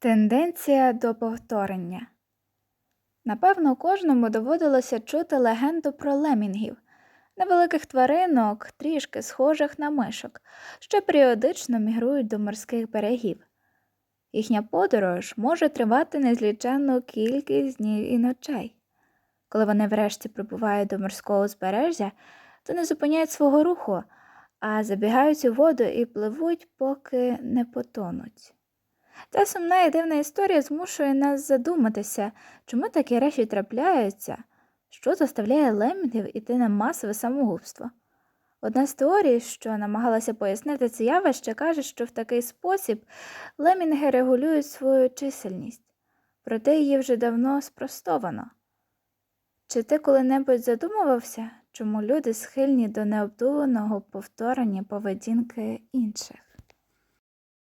Тенденція до повторення. Напевно, кожному доводилося чути легенду про лемінгів, невеликих тваринок, трішки схожих на мишок, що періодично мігрують до морських берегів. Їхня подорож може тривати незліченну кількість днів і ночей. Коли вони врешті прибувають до морського узбережжя, то не зупиняють свого руху, а забігають у воду і пливуть, поки не потонуть. Ця сумна і дивна історія змушує нас задуматися, чому такі речі трапляються, що заставляє лемінгів іти на масове самогубство. Одна з теорій, що намагалася пояснити це явище, каже, що в такий спосіб лемінги регулюють свою чисельність, проте її вже давно спростовано. Чи ти коли-небудь задумувався, чому люди схильні до необдуманого повторення поведінки інших?